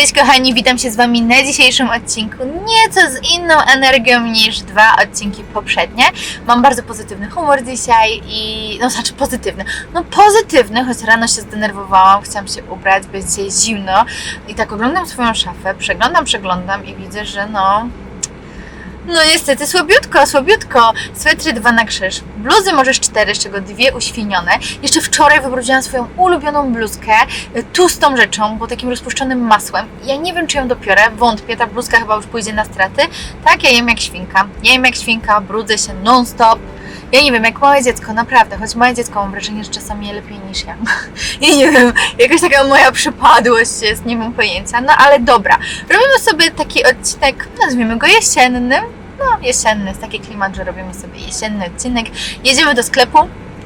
Cześć kochani, witam się z Wami na dzisiejszym odcinku. Nieco z inną energią niż dwa odcinki poprzednie. Mam bardzo pozytywny humor dzisiaj i... no znaczy pozytywny. No pozytywny, choć rano się zdenerwowałam, chciałam się ubrać, dzisiaj zimno. I tak oglądam swoją szafę, przeglądam, przeglądam i widzę, że no... No niestety słabiutko, słabiutko. Swetry dwa na krzyż. Bluzy możesz cztery, z czego dwie uświnione. Jeszcze wczoraj wybrudziłam swoją ulubioną bluzkę y, tłustą rzeczą, bo takim rozpuszczonym masłem. Ja nie wiem, czy ją dopiorę, wątpię, ta bluzka chyba już pójdzie na straty. Tak, ja jem jak świnka. Ja jem jak świnka, brudzę się non-stop. Ja nie wiem, jak małe dziecko, naprawdę, choć małe dziecko mam wrażenie, że czasami je lepiej niż ja. Ja nie wiem, jakaś taka moja przypadłość jest, nie mam pojęcia. No ale dobra, robimy sobie taki odcinek, nazwijmy go jesiennym. No, jesienny, jest taki klimat, że robimy sobie jesienny odcinek. Jedziemy do sklepu,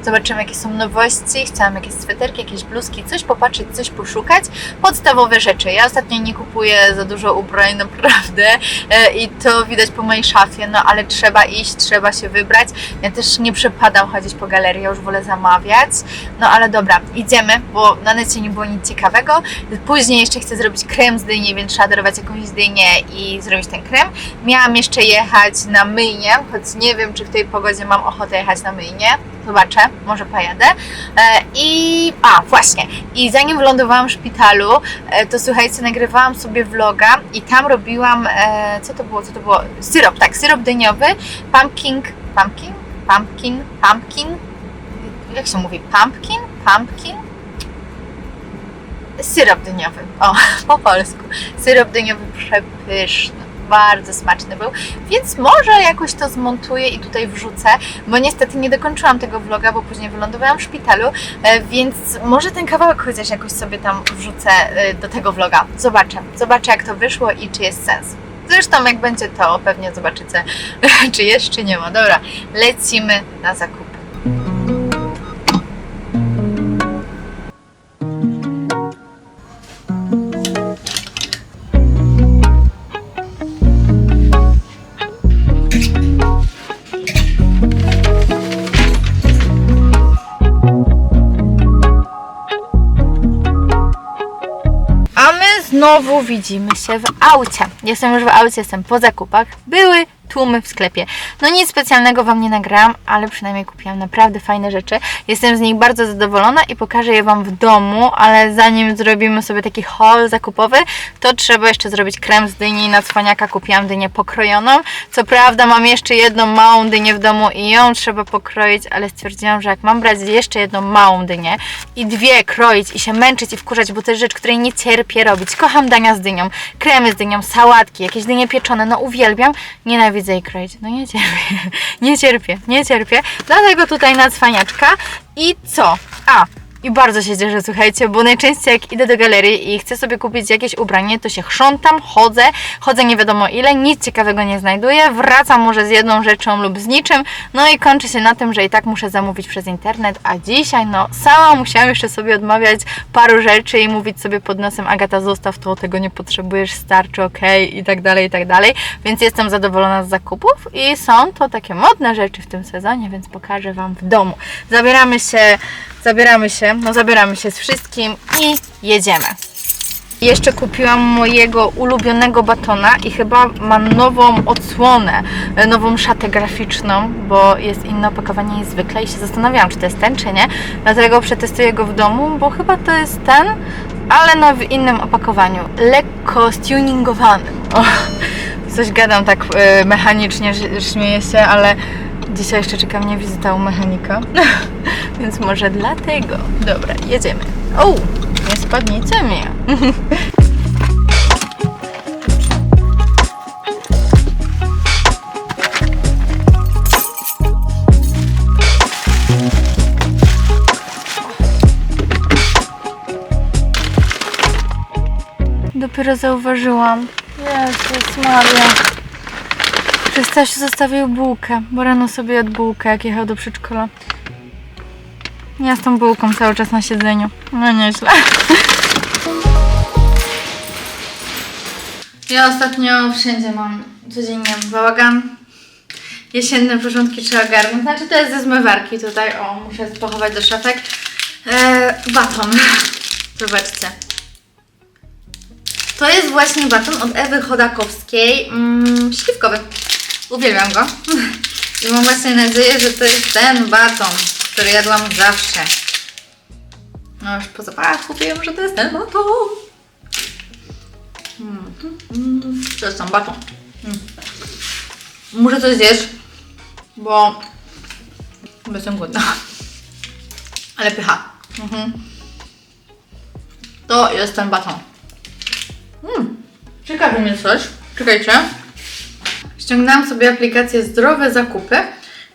zobaczymy jakie są nowości. Chciałam jakieś sweterki, jakieś bluzki, coś popatrzeć, coś poszukać. Podstawowe rzeczy. Ja ostatnio nie kupuję za dużo ubrań, naprawdę. E, I to widać po mojej szafie, no ale trzeba iść, trzeba się wybrać. Ja też nie przepadam chodzić po galerii, ja już wolę zamawiać. No ale dobra, idziemy, bo na necie nie było nic ciekawego. Później jeszcze chcę zrobić krem z dyni, więc trzeba darować jakąś dynię i zrobić ten krem. Miałam jeszcze jechać na myjnię, choć nie wiem, czy w tej pogodzie mam ochotę jechać na myjnię. Zobaczę, może pojadę. E, I a, właśnie. I zanim wylądowałam w szpitalu, e, to słuchajcie, nagrywałam sobie vloga i tam robiłam, e, co to było, co to było? Syrop, tak, syrop dyniowy, pumpkin, pumpkin, pumpkin, pumpkin, jak się mówi, pumpkin, pumpkin, Syrop dyniowy. O, po polsku. Syrop dyniowy przepyszny. Bardzo smaczny był, więc może jakoś to zmontuję i tutaj wrzucę, bo niestety nie dokończyłam tego vloga, bo później wylądowałam w szpitalu, e, więc może ten kawałek chociaż jakoś sobie tam wrzucę e, do tego vloga. Zobaczę, zobaczę jak to wyszło i czy jest sens. Zresztą jak będzie to, pewnie zobaczycie, czy jest, czy nie ma. Dobra, lecimy na zakupy. Znowu widzimy się w aucie. Jestem już w aucie, jestem po zakupach. Były tłumy w sklepie. No nic specjalnego Wam nie nagrałam, ale przynajmniej kupiłam naprawdę fajne rzeczy. Jestem z nich bardzo zadowolona i pokażę je Wam w domu, ale zanim zrobimy sobie taki haul zakupowy, to trzeba jeszcze zrobić krem z dyni na cwaniaka. Kupiłam dynię pokrojoną. Co prawda mam jeszcze jedną małą dynię w domu i ją trzeba pokroić, ale stwierdziłam, że jak mam brać jeszcze jedną małą dynię i dwie kroić i się męczyć i wkurzać, bo to jest rzecz, której nie cierpię robić. Kocham dania z dynią, kremy z dynią, sałatki, jakieś dynie pieczone, no uwielbiam. Nienawidzę kroić. No nie cierpię, nie cierpię, nie cierpię. Dlatego tutaj na cwaniaczka. I co? A, i bardzo się cieszę, słuchajcie, bo najczęściej jak idę do galerii i chcę sobie kupić jakieś ubranie, to się chrzątam, chodzę, chodzę nie wiadomo ile, nic ciekawego nie znajduję, wracam może z jedną rzeczą lub z niczym, no i kończy się na tym, że i tak muszę zamówić przez internet, a dzisiaj no sama musiałam jeszcze sobie odmawiać paru rzeczy i mówić sobie pod nosem Agata zostaw to, tego nie potrzebujesz, starczy, okej i tak dalej, i tak dalej, więc jestem zadowolona z zakupów i są to takie modne rzeczy w tym sezonie, więc pokażę Wam w domu. Zabieramy się zabieramy się, no zabieramy się z wszystkim i jedziemy. Jeszcze kupiłam mojego ulubionego batona i chyba ma nową odsłonę, e, nową szatę graficzną, bo jest inne opakowanie niż zwykle i się zastanawiałam, czy to jest ten, czy nie. Dlatego przetestuję go w domu, bo chyba to jest ten, ale no w innym opakowaniu. Lekko stuningowanym. Coś gadam tak e, mechanicznie, śmieję się, ale dzisiaj jeszcze czeka mnie wizyta u mechanika. Więc może dlatego. Dobra, jedziemy. O, nie spadnijcie mnie. Dopiero zauważyłam. Jezus Maria. Że Stasiu zostawił bułkę, bo rano sobie jadł bułkę, jak jechał do przedszkola. Ja z tą bułką cały czas na siedzeniu. No nieźle. Ja ostatnio wszędzie mam codziennie bałagan. Jesienne porządki trzeba ogarnąć. Znaczy to jest ze zmywarki tutaj. O, muszę pochować do szafek. Eee, baton. Zobaczcie. To jest właśnie baton od Ewy Chodakowskiej, mm, śliwkowy. Uwielbiam go. I mam właśnie nadzieję, że to jest ten baton, który jadłam zawsze. No już po zapachu wiem, że to jest ten baton. To jest ten baton. Muszę coś zjeść, bo jestem głodna. Ale pycha. Mhm. To jest ten baton. Mm. Ciekawi mnie coś. Czekajcie. Ściągnęłam sobie aplikację Zdrowe Zakupy.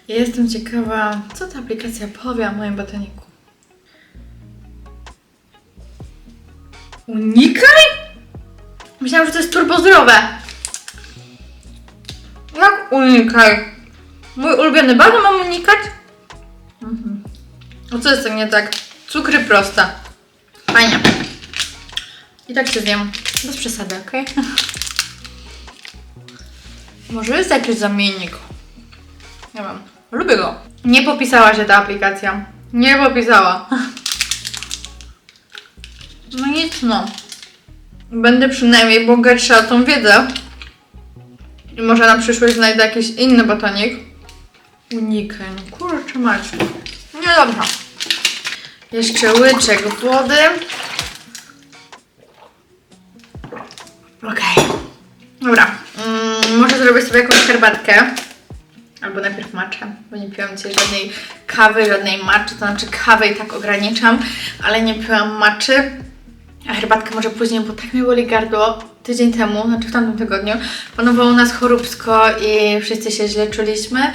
I jestem ciekawa, co ta aplikacja powie o moim batoniku. Unikaj? Myślałam, że to jest turbozdrowe. Jak unikaj? Mój ulubiony baton mam unikać? Mhm. O co jest tak nie tak? Cukry proste. Fajnie. I tak się zjem. Bez przesady, okej? Może jest jakiś zamiennik? Nie wiem. Lubię go. Nie popisała się ta aplikacja. Nie popisała. No nic no. Będę przynajmniej bogatsza o tą wiedzę. I może na przyszłość znajdę jakiś inny batonik. Unikaj. Kurczę mać. Nie dobra. Jeszcze łyczek wody. Okej. Dobra. Zrobię sobie jakąś herbatkę. Albo najpierw matcha, bo nie piłam dzisiaj żadnej kawy, żadnej matchy, to znaczy kawę i tak ograniczam, ale nie piłam matchy. A herbatkę może później, bo tak mi boli gardło tydzień temu, znaczy w tamtym tygodniu, panowało u nas choróbsko i wszyscy się źle czuliśmy.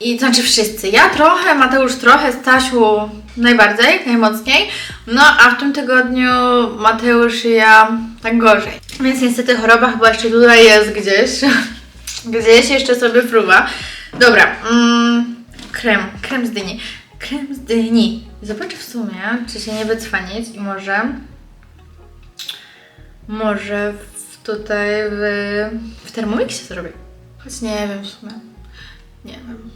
I to znaczy wszyscy. Ja trochę, Mateusz trochę, Stasiu najbardziej, najmocniej. No a w tym tygodniu Mateusz i ja tak gorzej. Więc niestety choroba chyba jeszcze tutaj jest gdzieś. Gdzieś jeszcze sobie fruwa. Dobra, mm, krem, krem z dyni. Krem z dyni. Zobaczę w sumie, czy się nie wycwanić i może może w, tutaj w, w Thermomixie zrobię. Choć nie wiem w sumie. Nie wiem.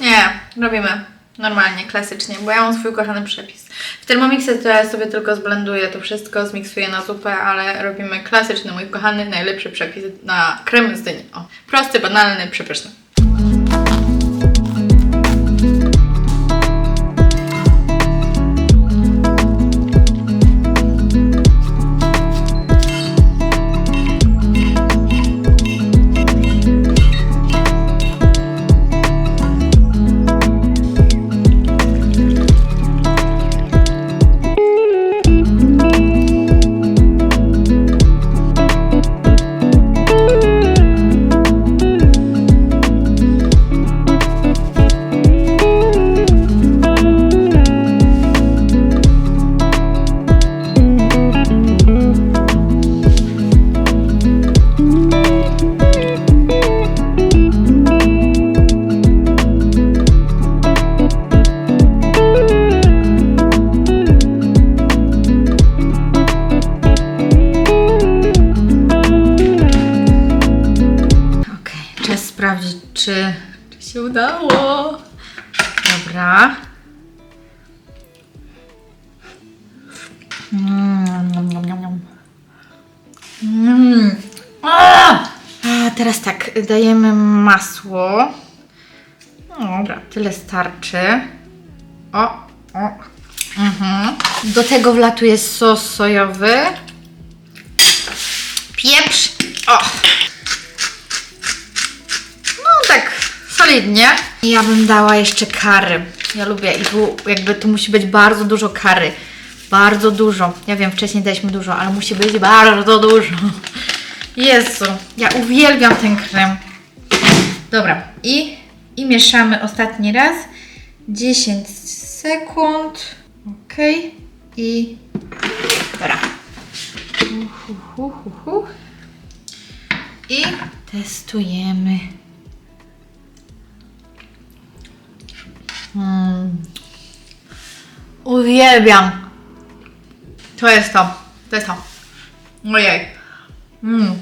Nie, robimy normalnie, klasycznie, bo ja mam swój kochany przepis. W Thermomixie to ja sobie tylko zblenduję to wszystko, zmiksuję na zupę, ale robimy klasyczny, mój kochany, najlepszy przepis na krem z dyni. O, prosty, banalny, przepyszny. Czy, czy się udało. Dobra. Mm, nom. Mm. A, teraz tak, dajemy masło. Dobra, tyle starczy. O, o. Mhm. Do tego wlatuje sos sojowy. Pieprz. O, solidnie. Ja bym dała jeszcze kary. Ja lubię i tu jakby tu musi być bardzo dużo kary. Bardzo dużo. Ja wiem, wcześniej daliśmy dużo, ale musi być bardzo dużo. Jezu, ja uwielbiam ten krem. Dobra, i, i mieszamy ostatni raz. 10 sekund. Ok. I dobra. Hu, hu, hu, hu. I testujemy. Mm. Uwielbiam. To jest to. To jest to. Ojej. Mm.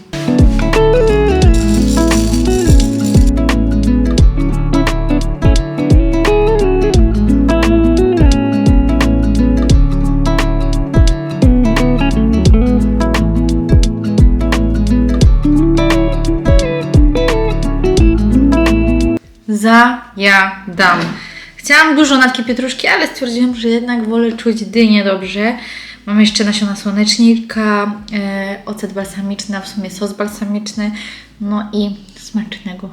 Zajadam. Chciałam dużo natki pietruszki, ale stwierdziłam, że jednak wolę czuć dynię dobrze. Mam jeszcze nasiona słonecznika, e, ocet balsamiczny, a w sumie sos balsamiczny, no i smacznego.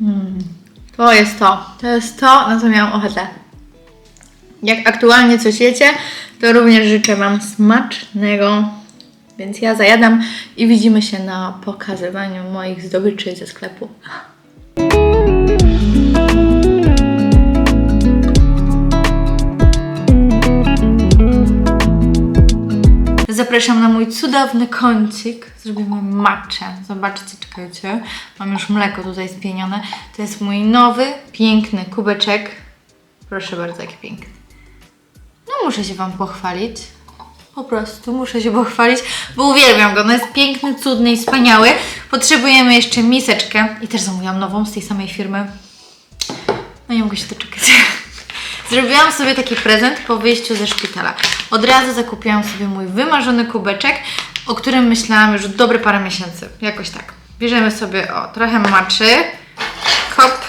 Mm. To jest to. To jest to, na co miałam ochotę. Jak aktualnie coś jecie, to również życzę Wam smacznego. Więc ja zajadam i widzimy się na pokazywaniu moich zdobyczy ze sklepu. Zapraszam na mój cudowny kącik. Zrobimy matchę. Zobaczcie, czekajcie. Mam już mleko tutaj spienione. To jest mój nowy, piękny kubeczek. Proszę bardzo, jaki piękny. No muszę się Wam pochwalić. Po prostu muszę się pochwalić, bo uwielbiam go. On jest piękny, cudny i wspaniały. Potrzebujemy jeszcze miseczkę. I też zamówiłam nową z tej samej firmy. No nie mogę się doczekać. Zrobiłam sobie taki prezent po wyjściu ze szpitala. Od razu zakupiłam sobie mój wymarzony kubeczek, o którym myślałam już dobre parę miesięcy. Jakoś tak. Bierzemy sobie o trochę maczy, kop,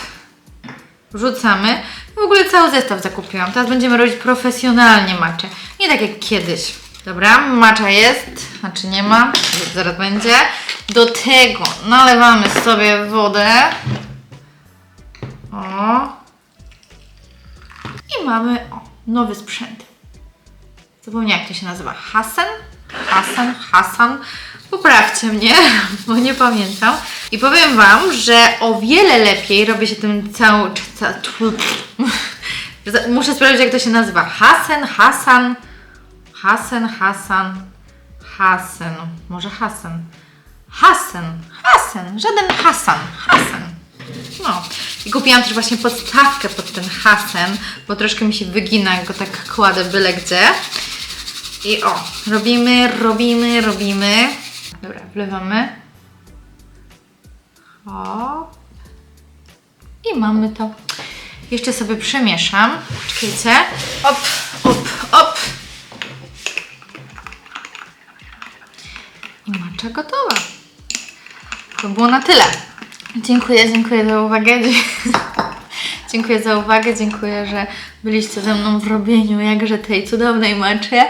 wrzucamy. W ogóle cały zestaw zakupiłam. Teraz będziemy robić profesjonalnie maczę. Nie tak jak kiedyś. Dobra, macza jest, znaczy nie ma, zaraz będzie. Do tego nalewamy sobie wodę. O. I mamy o, nowy sprzęt. Zapomniałam jak to się nazywa. Hasan? Hasan? Hasan? Poprawcie mnie, bo nie pamiętam. I powiem Wam, że o wiele lepiej robi się tym całą... Ca, muszę sprawdzić jak to się nazywa. Hasan, Hasan, Hasan, Hasan, Hasan. Może Hasan. Hasan, Hasan, żaden Hasan, Hasan. No. I kupiłam też właśnie podstawkę pod ten Hasan, bo troszkę mi się wygina, jak go tak kładę byle gdzie. I o, robimy, robimy, robimy. Dobra, wlewamy. O. I mamy to. Jeszcze sobie przemieszam. Czekajcie. Op, op, op. I macza gotowa. To było na tyle. Dziękuję, dziękuję za uwagę. Dziękuję za uwagę, dziękuję, że byliście ze mną w robieniu jakże tej cudownej maczy.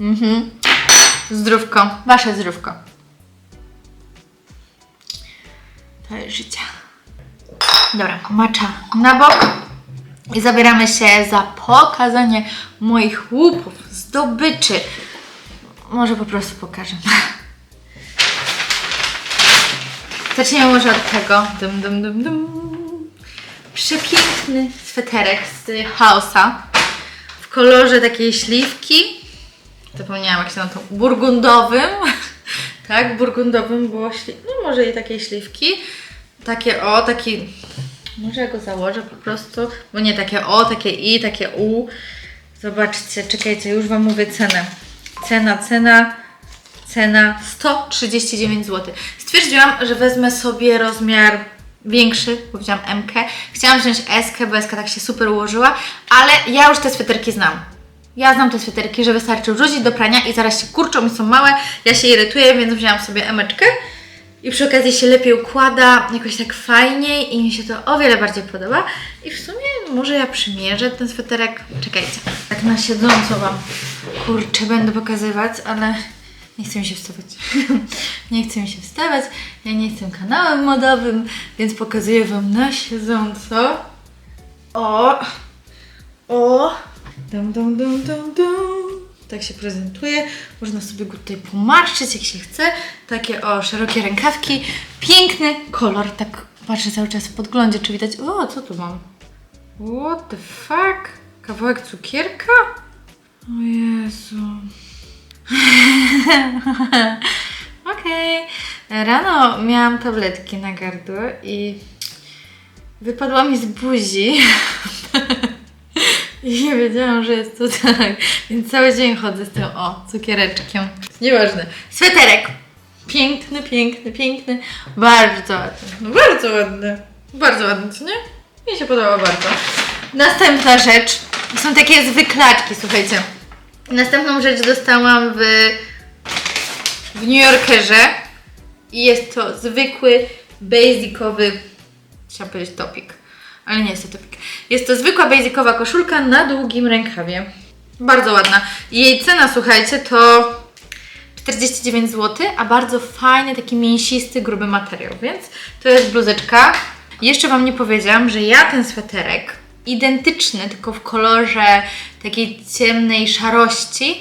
Mhm. Zdrówko, wasze zdrówko. To jest życie. Dobra, macza na bok. I zabieramy się za pokazanie moich łupów, zdobyczy. Może po prostu pokażę. Zaczniemy może od tego. Dum, dum, dum, dum. Przepiękny sweterek z chaosa w kolorze takiej śliwki. Zapomniałam jak się na to. Burgundowym. tak, burgundowym było śli... No może i takiej śliwki. Takie o, taki. Może ja go założę po prostu. Bo nie takie o, takie i, takie u. Zobaczcie, czekajcie, już Wam mówię cenę. Cena, cena, cena 139 zł. Stwierdziłam, że wezmę sobie rozmiar większy, bo wziąłam MK. Chciałam wziąć SK, bo SK tak się super ułożyła, ale ja już te sweterki znam. Ja znam te sweterki, że wystarczy wrzucić do prania i zaraz się kurczą i są małe. Ja się irytuję, więc wzięłam sobie emeczkę. I przy okazji się lepiej układa, jakoś tak fajniej i mi się to o wiele bardziej podoba. I w sumie może ja przymierzę ten sweterek. Czekajcie, tak na siedząco Wam kurczę będę pokazywać, ale nie chcę mi się wstawać. nie chcę mi się wstawać. Ja nie jestem kanałem modowym, więc pokazuję Wam na siedząco. O! O! Dum, dum, dum, dum, dum. Tak się prezentuje. Można sobie go tutaj pomarszczyć jak się chce. Takie o, szerokie rękawki. Piękny kolor. Tak patrzę cały czas w podglądzie, czy widać. O, co tu mam? What the fuck? Kawałek cukierka? O Jezu. Okej. Rano miałam tabletki na gardło i wypadła mi z buzi. I nie wiedziałam, że jest to tak. Więc cały dzień chodzę z tym, o, cukiereczkiem. Nieważne. Sweterek. Piękny, piękny, piękny. Bardzo ładny. No bardzo ładny. Bardzo ładny, co nie? Mi się podoba bardzo. Następna rzecz. Są takie zwyklaczki, słuchajcie. Następną rzecz dostałam w, w New Yorkerze. I jest to zwykły, basicowy, chciałam powiedzieć topik, ale nie jest to topik. Jest to zwykła basicowa koszulka na długim rękawie. Bardzo ładna. Jej cena, słuchajcie, to 49 zł, a bardzo fajny, taki mięsisty, gruby materiał, więc to jest bluzeczka. Jeszcze Wam nie powiedziałam, że ja ten sweterek, identyczny, tylko w kolorze takiej ciemnej szarości,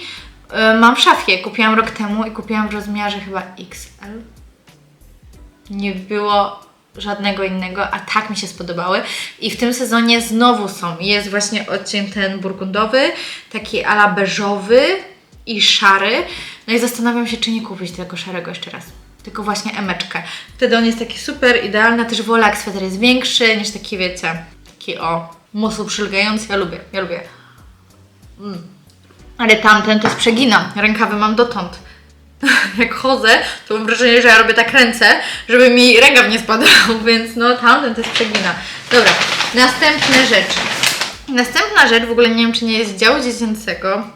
yy, mam w szafie. Kupiłam rok temu i kupiłam w rozmiarze chyba XL. Nie było żadnego innego, a tak mi się spodobały. I w tym sezonie znowu są. Jest właśnie odcień ten burgundowy, taki ala beżowy i szary. No i zastanawiam się, czy nie kupić tego szarego jeszcze raz. Tylko właśnie emeczkę. Wtedy on jest taki super idealny. Też wolę, jak sweter jest większy niż taki, wiecie, taki o, mocno przylgający. Ja lubię, ja lubię. Mm. Ale tamten to jest przegina. Rękawy mam dotąd. Jak chodzę, to mam wrażenie, że ja robię tak ręce, żeby mi rękaw nie spadał, więc no tamten jest przegina. Dobra, następne rzeczy. Następna rzecz, w ogóle nie wiem, czy nie jest z działu dziecięcego.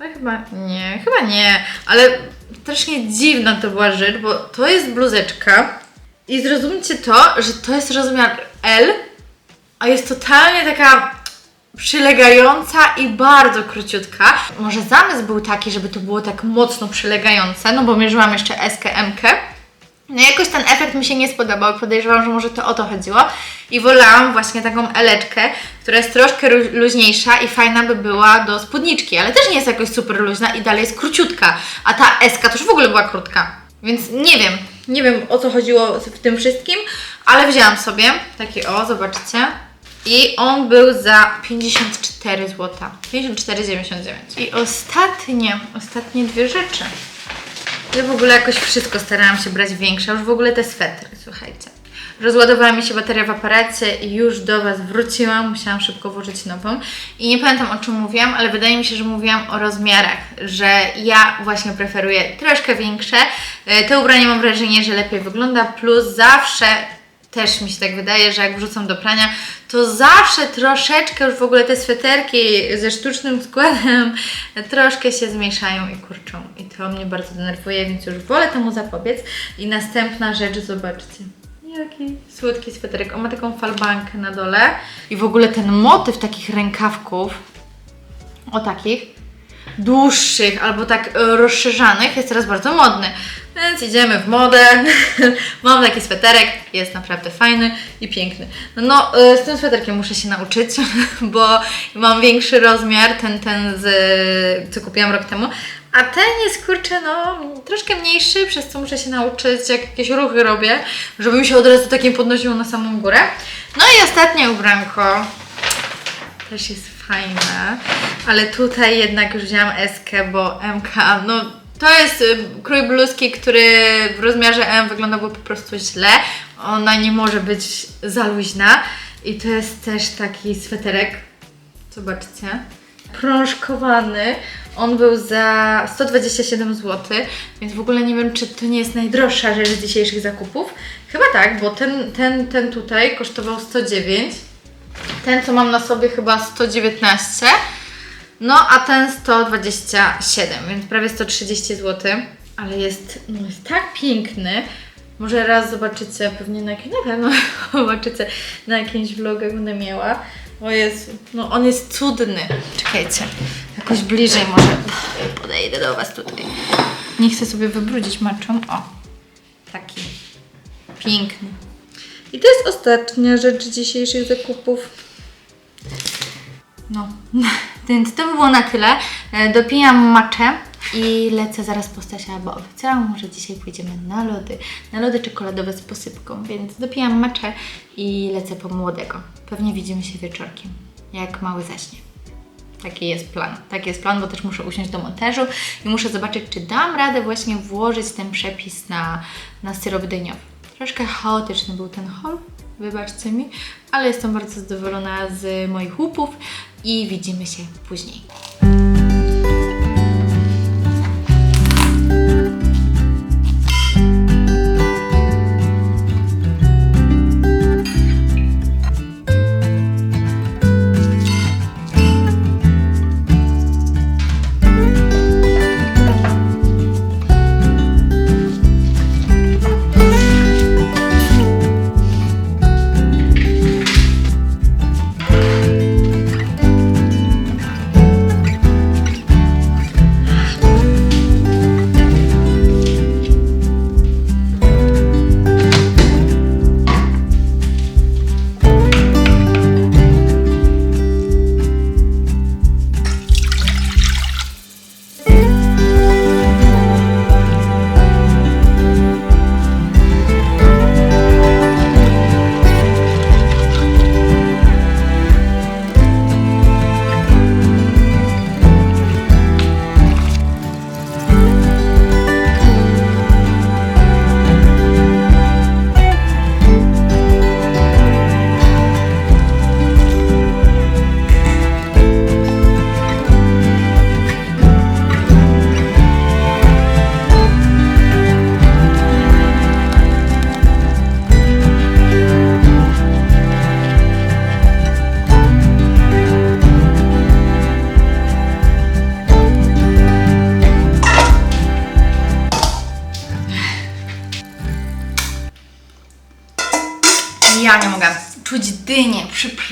No chyba nie, chyba nie, ale strasznie dziwna to była rzecz, bo to jest bluzeczka i zrozumcie to, że to jest rozmiar L, a jest totalnie taka przylegająca i bardzo króciutka. Może zamysł był taki, żeby to było tak mocno przylegające, no bo mierzyłam jeszcze SKM. No i jakoś ten efekt mi się nie spodobał. Podejrzewam, że może to o to chodziło. I wolałam właśnie taką eleczkę, która jest troszkę luźniejsza i fajna by była do spódniczki, ale też nie jest jakoś super luźna i dalej jest króciutka. A ta SK to już w ogóle była krótka. Więc nie wiem, nie wiem o co chodziło w tym wszystkim, ale wzięłam sobie taki o, zobaczcie. I on był za 54 zł. 54,99. I ostatnie, ostatnie dwie rzeczy. Ja w ogóle jakoś wszystko starałam się brać większe, już w ogóle te swetry, słuchajcie. Rozładowała mi się bateria w aparacie i już do Was wróciłam, musiałam szybko włożyć nową. I nie pamiętam o czym mówiłam, ale wydaje mi się, że mówiłam o rozmiarach, że ja właśnie preferuję troszkę większe. E, Te ubranie mam wrażenie, że lepiej wygląda, plus zawsze też mi się tak wydaje, że jak wrzucam do prania, to zawsze troszeczkę już w ogóle te sweterki ze sztucznym składem troszkę się zmieszają i kurczą. I to mnie bardzo denerwuje, więc już wolę temu zapobiec. I następna rzecz, zobaczcie. Jaki słodki sweterek. On ma taką falbankę na dole. I w ogóle ten motyw takich rękawków, o takich, dłuższych albo tak e, rozszerzanych jest teraz bardzo modny. Więc idziemy w modę. Mam taki sweterek, jest naprawdę fajny i piękny. No, e, z tym sweterkiem muszę się nauczyć, bo mam większy rozmiar, ten, ten z, co kupiłam rok temu. A ten jest kurczę, no troszkę mniejszy, przez co muszę się nauczyć, jak jakieś ruchy robię, żeby mi się od razu takim podnosiło na samą górę. No i ostatnie ubranko też jest fajne, ale tutaj jednak już wzięłam S, bo MK, no to jest y, krój bluzki, który w rozmiarze M wyglądałby po prostu źle. Ona nie może być za luźna i to jest też taki sweterek, zobaczcie, prążkowany. On był za 127 zł, więc w ogóle nie wiem, czy to nie jest najdroższa rzecz z dzisiejszych zakupów. Chyba tak, bo ten, ten, ten tutaj kosztował 109. Ten, co mam na sobie, chyba 119. No, a ten 127, więc prawie 130 zł. Ale jest, no jest tak piękny. Może raz zobaczycie pewnie na jakimś, nie wiem, no, zobaczycie na jakimś vlogach będę miała. O jest, no on jest cudny. Czekajcie, jakoś bliżej może podejdę do Was tutaj. Nie chcę sobie wybrudzić maczą. O, taki piękny. I to jest ostatnia rzecz dzisiejszych zakupów. No, więc to by było na tyle. E, Dopijam maczę i lecę zaraz po Stasia, bo obiecałam, że dzisiaj pójdziemy na lody. Na lody czekoladowe z posypką, więc dopijam maczę i lecę po młodego. Pewnie widzimy się wieczorkiem, jak mały zaśnie. Taki jest plan. Taki jest plan, bo też muszę usiąść do montażu i muszę zobaczyć, czy dam radę właśnie włożyć ten przepis na, na syrop dyniowy. Troszkę chaotyczny był ten haul, wybaczcie mi, ale jestem bardzo zadowolona z moich łupów i widzimy się później.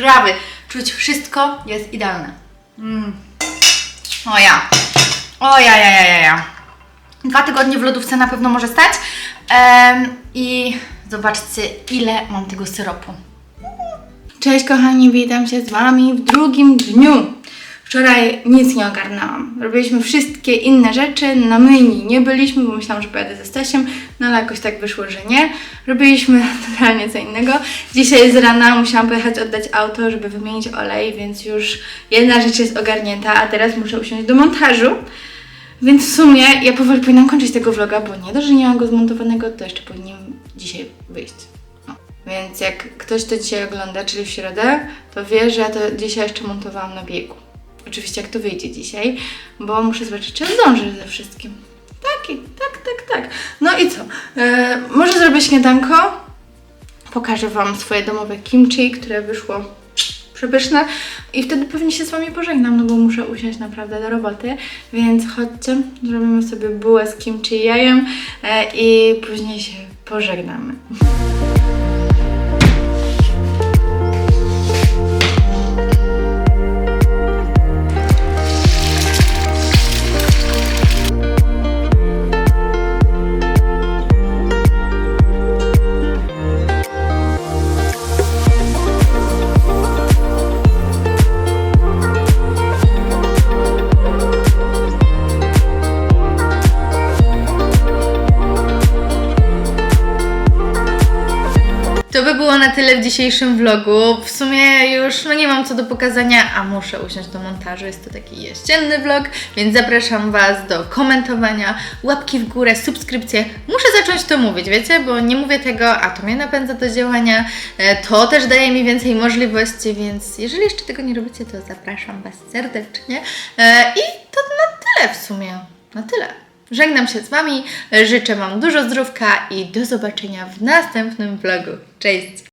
Przyprawy, czuć wszystko jest idealne. Mm. O ja. O ja, ja, ja, ja. Dwa tygodnie w lodówce na pewno może stać. I zobaczcie, ile mam tego syropu. Cześć kochani, witam się z Wami w drugim dniu. Wczoraj nic nie ogarnęłam. Robiliśmy wszystkie inne rzeczy, na myjni nie byliśmy, bo myślałam, że pojadę ze Stasiem, no ale jakoś tak wyszło, że nie. Robiliśmy totalnie co innego. Dzisiaj z rana musiałam pojechać oddać auto, żeby wymienić olej, więc już jedna rzecz jest ogarnięta, a teraz muszę usiąść do montażu. Więc w sumie ja powoli powinnam kończyć tego vloga, bo nie dość, że nie mam go zmontowanego, to jeszcze powinien dzisiaj wyjść. No. Więc jak ktoś to dzisiaj ogląda, czyli w środę, to wie, że ja to dzisiaj jeszcze montowałam na biegu. Oczywiście jak to wyjdzie dzisiaj, bo muszę zobaczyć, czy zdążę ze wszystkim. Taki, tak, tak, tak. No i co? E, może zrobię śniadanko. Pokażę Wam swoje domowe kimchi, które wyszło przepyszne i wtedy pewnie się z Wami pożegnam, no bo muszę usiąść naprawdę do roboty, więc chodźcie, zrobimy sobie bułę z kimchi jajem e, i później się pożegnamy. To by było na tyle w dzisiejszym vlogu. W sumie już no nie mam co do pokazania, a muszę usiąść do montażu. Jest to taki jesienny vlog, więc zapraszam Was do komentowania, łapki w górę, subskrypcje. Muszę zacząć to mówić, wiecie, bo nie mówię tego, a to mnie napędza do działania. E, To też daje mi więcej możliwości, więc jeżeli jeszcze tego nie robicie, to zapraszam Was serdecznie. E, I to na tyle w sumie. Na tyle. Żegnam się z Wami, życzę Wam dużo zdrówka i do zobaczenia w następnym vlogu. Cześć!